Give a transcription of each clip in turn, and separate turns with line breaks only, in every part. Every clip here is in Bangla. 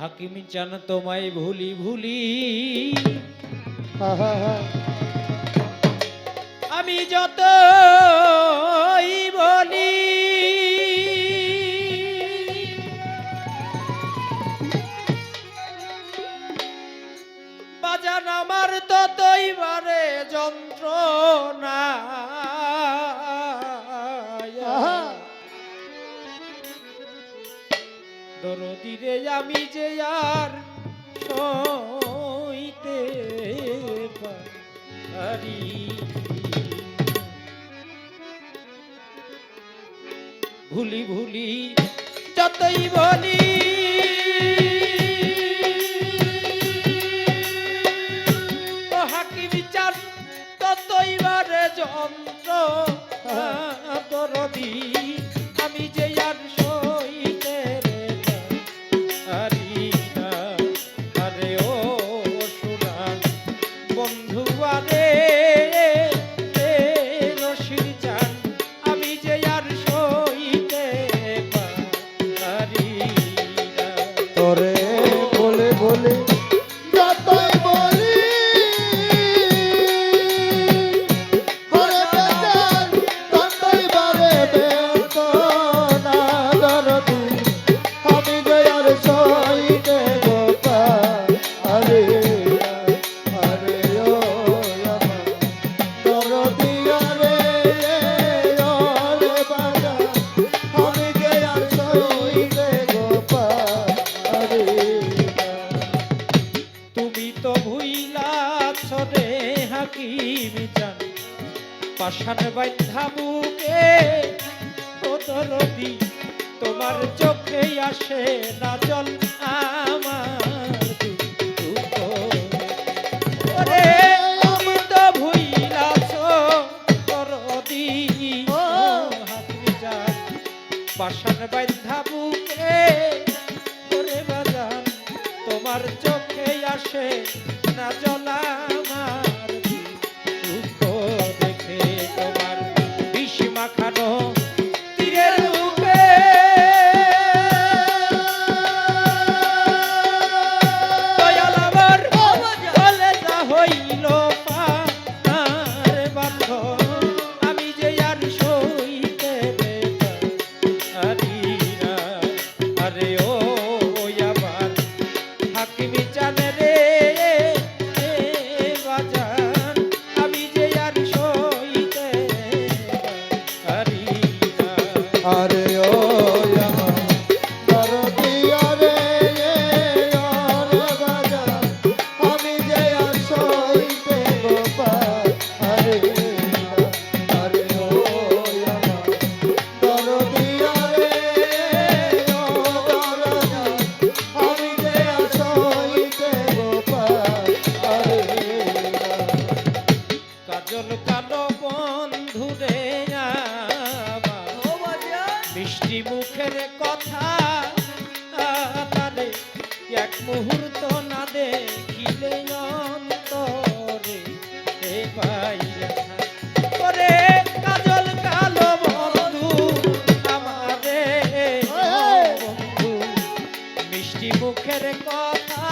হাকিম চান তোমায় ভুলি ভুলি। আমি যত বলি বাজান আমার ততই বারে যন্ত্রণা। দরদিরে আমি যে আর হইতে পারি। ভুলি ভুলি যতই বলি বিচার ততই বারে যন্ত্র দরদি। রাখিবি জান পাশান বান্ধা বুকে তোমার চোখে আসে না জল পাশান বান্ধা বুকে তোমার চোখে আসে না জলা কাজল কালো বন্ধুরে মিষ্টি মুখের কথা তারে এক মুহূর্ত না দেখিলে অন্তরে। ভাই মুখের কথা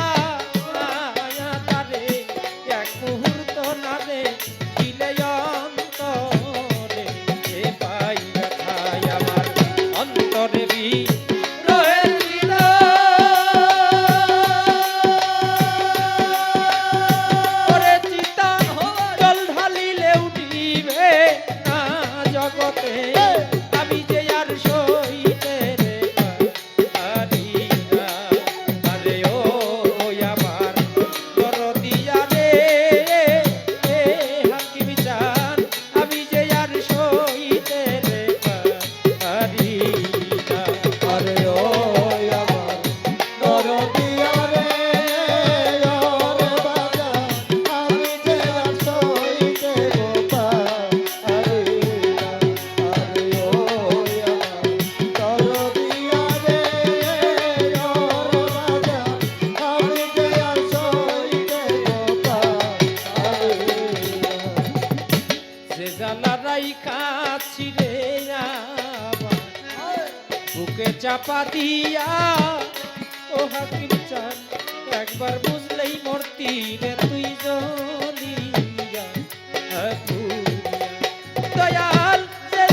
যে কাছিলে বুকে চাপা দিয়া, ও হাকিম চান, একবার বুঝলেই মূর্তি রে তুই জলিয়া হ্যাঁ, দয়াল যে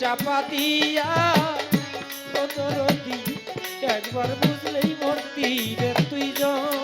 চাপা দিয়া একবার বুঝলেই মূর্তি রে yo.